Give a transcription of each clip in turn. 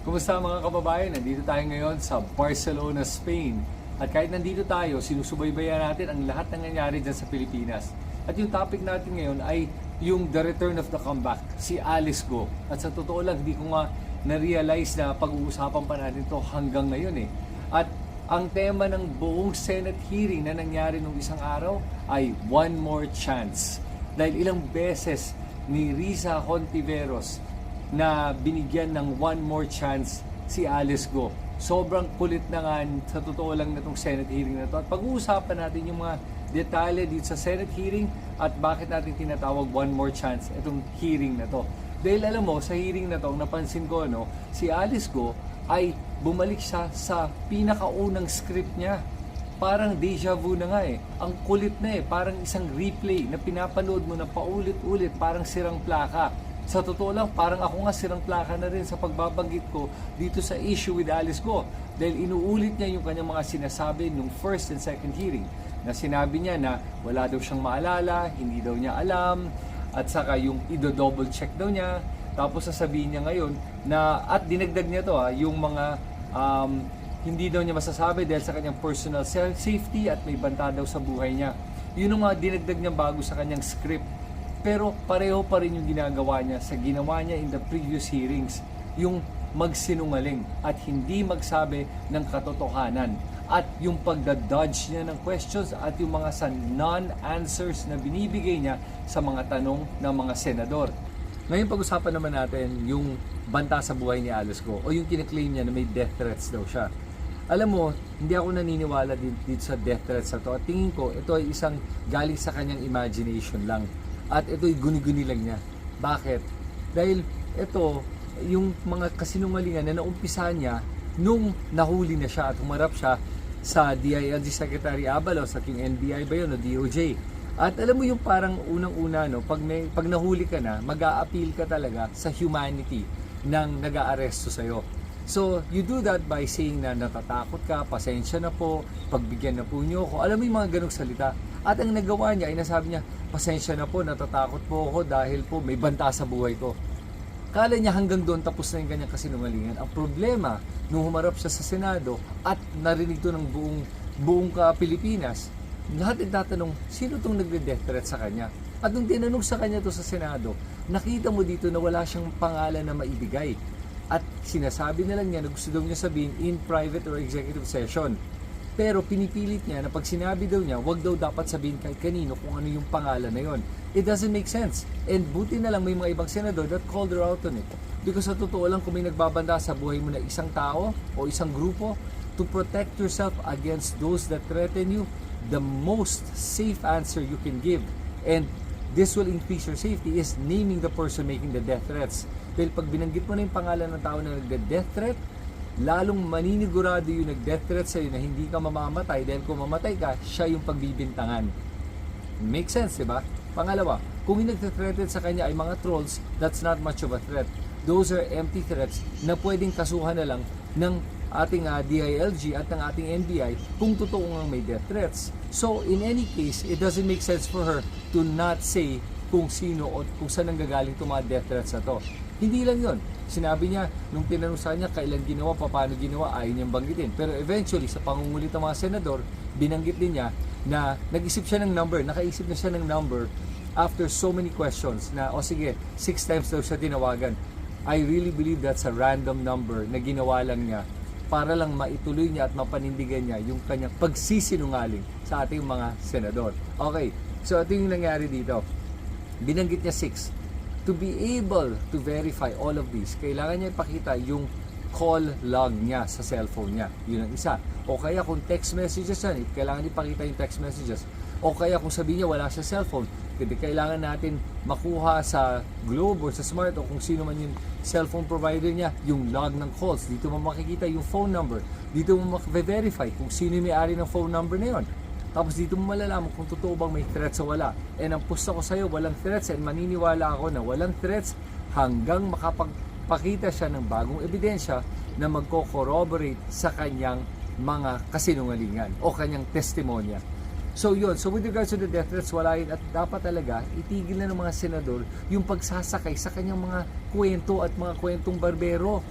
Kumusta mga kababayan? Nandito tayo ngayon sa Barcelona, Spain. At kahit nandito tayo, sinusubaybayan natin ang lahat ng nangyayari dyan sa Pilipinas. At yung topic natin ngayon ay yung The Return of the Comeback, si Alice Go. At sa totoo lang, hindi ko nga na-realize na pag-uusapan pa natin to hanggang ngayon eh. At ang tema ng buong Senate hearing na nangyari nung isang araw ay One More Chance. Dahil ilang beses ni Risa Hontiveros na binigyan ng one more chance si Alice Go. Sobrang kulit na nga sa totoo lang na itong Senate hearing na to. At pag-uusapan natin yung mga detalye dito sa Senate hearing at bakit natin tinatawag one more chance itong hearing na to. Dahil alam mo, sa hearing na to, napansin ko, no, si Alice Go ay bumalik siya sa pinakaunang script niya. Parang deja vu na nga eh. Ang kulit na eh. Parang isang replay na pinapanood mo na paulit-ulit. Parang sirang plaka. Sa totoo lang, parang ako nga sirang plaka na rin sa pagbabanggit ko dito sa issue with Alice Go. Dahil inuulit niya yung kanyang mga sinasabi nung first and second hearing. Na sinabi niya na wala daw siyang maalala, hindi daw niya alam, at saka yung ido-double check daw niya. Tapos sasabihin niya ngayon na, at dinagdag niya to ha, yung mga um, hindi daw niya masasabi dahil sa kanyang personal safety at may banta daw sa buhay niya. Yun ang mga dinagdag niya bago sa kanyang script. Pero pareho pa rin yung ginagawa niya sa ginawa niya in the previous hearings. Yung magsinungaling at hindi magsabi ng katotohanan. At yung pagda-dodge niya ng questions at yung mga sa non-answers na binibigay niya sa mga tanong ng mga senador. Ngayon pag-usapan naman natin yung banta sa buhay ni Alice Go o yung kiniklaim niya na may death threats daw siya. Alam mo, hindi ako naniniwala din dito sa death threats na to. At tingin ko, ito ay isang galing sa kanyang imagination lang. At ito'y guni-guni lang niya. Bakit? Dahil ito, yung mga kasinungalingan na naumpisa niya nung nahuli na siya at humarap siya sa DILG Secretary Abalos sa King NBI ba yun o DOJ. At alam mo yung parang unang-una, no, pag, may, pag nahuli ka na, mag appeal ka talaga sa humanity ng nag-aaresto sa'yo. So, you do that by saying na natatakot ka, pasensya na po, pagbigyan na po niyo ako. Alam mo yung mga ganong salita. At ang nagawa niya ay nasabi niya, pasensya na po, natatakot po ako dahil po may banta sa buhay ko. Kala niya hanggang doon tapos na yung kanyang kasinungalingan. Ang problema, nung humarap siya sa Senado at narinig to ng buong, buong ka Pilipinas, lahat nagtatanong, sino itong nagde-death threat sa kanya? At nung tinanong sa kanya to sa Senado, nakita mo dito na wala siyang pangalan na maibigay. At sinasabi na lang niya na gusto daw niya sabihin in private or executive session. Pero pinipilit niya na pag sinabi daw niya, wag daw dapat sabihin kahit kanino kung ano yung pangalan na yon. It doesn't make sense. And buti na lang may mga ibang senador that called her out on it. Because sa totoo lang kung may nagbabanda sa buhay mo na isang tao o isang grupo, to protect yourself against those that threaten you, the most safe answer you can give and this will increase your safety is naming the person making the death threats. Dahil pag binanggit mo na yung pangalan ng tao na nagde-death threat, lalong maninigurado yung nag-death threat sa'yo na hindi ka mamamatay dahil kung mamatay ka, siya yung pagbibintangan. Make sense, di ba? Pangalawa, kung yung nagte-threaten sa kanya ay mga trolls, that's not much of a threat. Those are empty threats na pwedeng kasuhan na lang ng ating uh, DILG at ng ating NBI kung totoo nga may death threats. So, in any case, it doesn't make sense for her to not say kung sino o kung saan nanggagaling itong mga death threats na to. Hindi lang yon. Sinabi niya, nung tinanong sa kanya kailan ginawa, paano ginawa, ayaw niyang banggitin. Pero eventually, sa pangungulit ng mga senador, binanggit din niya na nag-isip siya ng number, nakaisip na siya ng number after so many questions na, o sige, six times daw siya tinawagan. I really believe that's a random number na ginawa lang niya para lang maituloy niya at mapanindigan niya yung kanyang pagsisinungaling sa ating mga senador. Okay, so ito yung nangyari dito. Binanggit niya 6. To be able to verify all of these, kailangan niya ipakita yung call log niya sa cellphone niya. Yun ang isa. O kaya kung text messages yan, kailangan ipakita yung text messages. O kaya kung sabihin niya wala sa cellphone, hindi kailangan natin makuha sa Globe or sa Smart o kung sino man yung cellphone provider niya, yung log ng calls. Dito mo makikita yung phone number. Dito mo ma-verify kung sino yung may-ari ng phone number na yon. Tapos dito mo malalaman kung totoo bang may threats o wala. And ang pusta ko sa'yo, walang threats and maniniwala ako na walang threats hanggang makapagpakita siya ng bagong ebidensya na magko-corroborate sa kanyang mga kasinungalingan o kanyang testimonya. So yun, so with regards to the death threats, wala yun at dapat talaga itigil na ng mga senador yung pagsasakay sa kanyang mga kwento at mga kwentong barbero.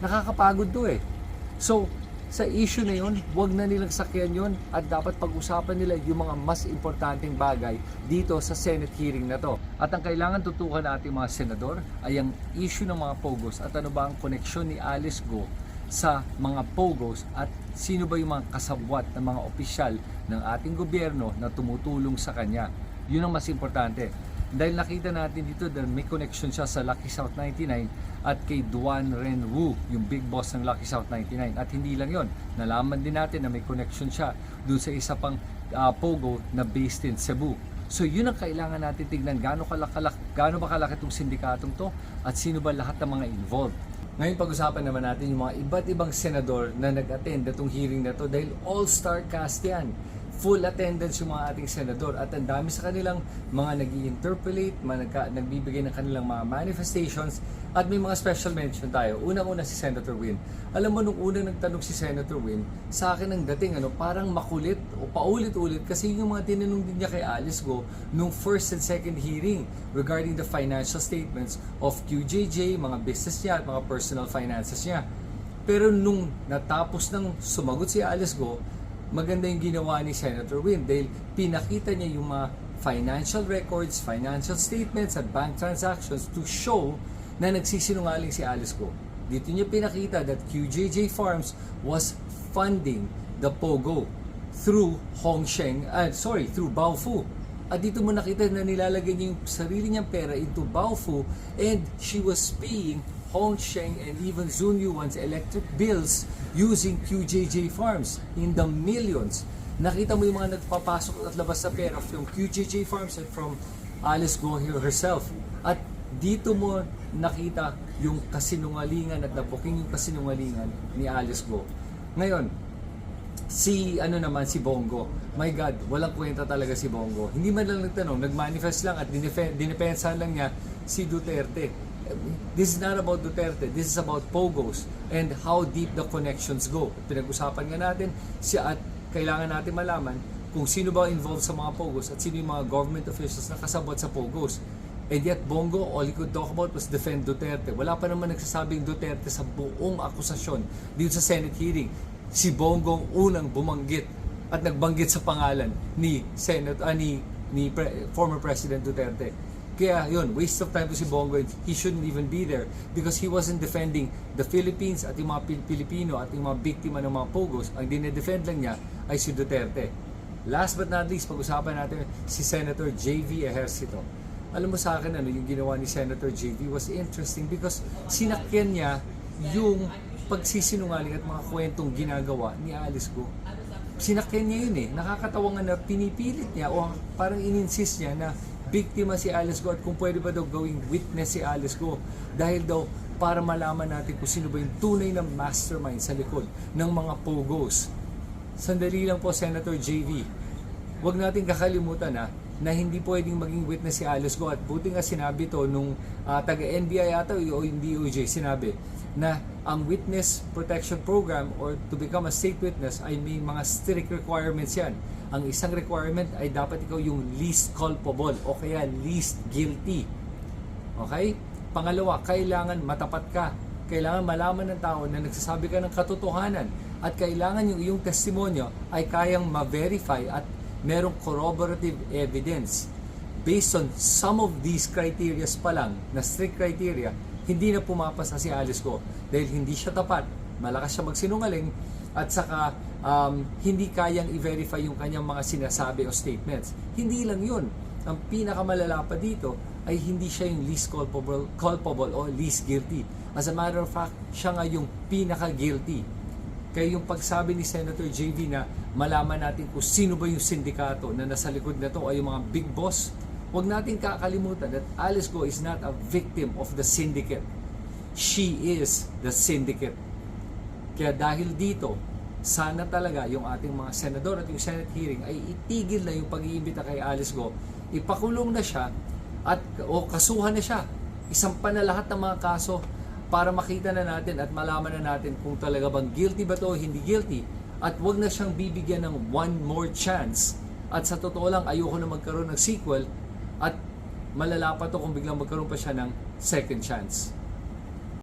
Nakakapagod to eh. So, sa issue na yun, wag na nilang sakyan yun at dapat pag-usapan nila yung mga mas importanteng bagay dito sa Senate hearing na to. At ang kailangan tutukan natin mga senador ay ang issue ng mga POGOs at ano ba ang koneksyon ni Alice Go sa mga POGOs at sino ba yung mga kasabwat ng mga opisyal ng ating gobyerno na tumutulong sa kanya. Yun ang mas importante. Dahil nakita natin dito na may connection siya sa Lucky South 99 at kay Duan Ren Wu, yung big boss ng Lucky South 99. At hindi lang yon, nalaman din natin na may connection siya dun sa isa pang ah, Pogo na based in Cebu. So yun ang kailangan natin tignan gaano kalak gaano ba kalaki itong sindikatong to at sino ba lahat ng mga involved. Ngayon pag-usapan naman natin yung mga iba't ibang senador na nag-attend itong hearing na to dahil all-star cast yan. Full attendance yung mga ating senador at ang dami sa kanilang mga nag interpolate mga nagka, nagbibigay ng kanilang mga manifestations at may mga special mention tayo. Unang-una si Senator Win. Alam mo, nung unang nagtanong si Senator Win, sa akin ang dating ano, parang makulit o paulit-ulit kasi yung mga tinanong din niya kay Alice Go nung first and second hearing regarding the financial statements of QJJ, mga business niya at mga personal finances niya. Pero nung natapos ng sumagot si Alice Go, maganda yung ginawa ni Senator Win dahil pinakita niya yung mga financial records, financial statements at bank transactions to show na nagsisinungaling si Alice Go. Dito niya pinakita that QJJ Farms was funding the POGO through Hongsheng, uh, sorry, through Baofu. At dito mo nakita na nilalagay niya yung sarili niyang pera into Baofu and she was paying Hongsheng and even Zun Yuan's electric bills using QJJ Farms in the millions. Nakita mo yung mga nagpapasok at labas sa pera from QJJ Farms and from Alice Go here herself. At dito mo nakita yung kasinungalingan at nabuking yung kasinungalingan ni Alice Go. Ngayon, si ano naman si Bongo. My God, walang kwenta talaga si Bongo. Hindi man lang nagtanong, nagmanifest lang at dinepensahan lang niya si Duterte. This is not about Duterte. This is about Pogos and how deep the connections go. Pinag-usapan nga natin siya at kailangan natin malaman kung sino ba involved sa mga Pogos at sino yung mga government officials na kasabot sa Pogos. And yet Bongo, all he could talk about was defend Duterte. Wala pa naman nagsasabing Duterte sa buong akusasyon dito sa Senate hearing. Si Bongo ang unang bumanggit at nagbanggit sa pangalan ni Senate ah, ni, ni Pre- former President Duterte. Kaya yun, waste of time to si Bongo. He shouldn't even be there because he wasn't defending the Philippines at yung mga Pil- Pilipino at yung mga biktima ng mga Pogos. Ang dinedefend lang niya ay si Duterte. Last but not least, pag-usapan natin si Senator J.V. Ejercito. Alam mo sa akin, ano, yung ginawa ni Senator J.V. was interesting because sinakyan niya yung pagsisinungaling at mga kwentong ginagawa ni Alice Go. Sinakyan niya yun eh. Nakakatawa nga na pinipilit niya o parang ininsist niya na biktima si Alice Go at kung pwede ba daw gawing witness si Alice Go dahil daw para malaman natin kung sino ba yung tunay na mastermind sa likod ng mga pogos. Sandali lang po, Senator JV. Huwag natin kakalimutan na na hindi pwedeng maging witness si Alice Go at buti nga sinabi to nung ah, taga-NBI ata o yung DOJ sinabi na ang witness protection program or to become a state witness ay may mga strict requirements yan. Ang isang requirement ay dapat ikaw yung least culpable o kaya least guilty. Okay? Pangalawa, kailangan matapat ka. Kailangan malaman ng tao na nagsasabi ka ng katotohanan at kailangan yung iyong testimonyo ay kayang ma-verify at merong corroborative evidence. Based on some of these criteria pa lang, na strict criteria, hindi na pumapasa si Alice Go dahil hindi siya tapat, malakas siya magsinungaling at saka um, hindi kayang i-verify yung kanyang mga sinasabi o statements. Hindi lang yun. Ang pinakamalala pa dito ay hindi siya yung least culpable, culpable o least guilty. As a matter of fact, siya nga yung pinaka-guilty. Kaya yung pagsabi ni Senator JV na malaman natin kung sino ba yung sindikato na nasa likod na to ay yung mga big boss, huwag natin kakalimutan that Alice Go is not a victim of the syndicate. She is the syndicate. Kaya dahil dito, sana talaga yung ating mga senador at yung Senate hearing ay itigil na yung pag-iimbita kay Alice Go, ipakulong na siya at o kasuhan na siya. Isampa na lahat ng mga kaso para makita na natin at malaman na natin kung talaga bang guilty ba to o hindi guilty at wag na siyang bibigyan ng one more chance at sa totoo lang ayoko na magkaroon ng sequel at malala pa to kung biglang magkaroon pa siya ng second chance.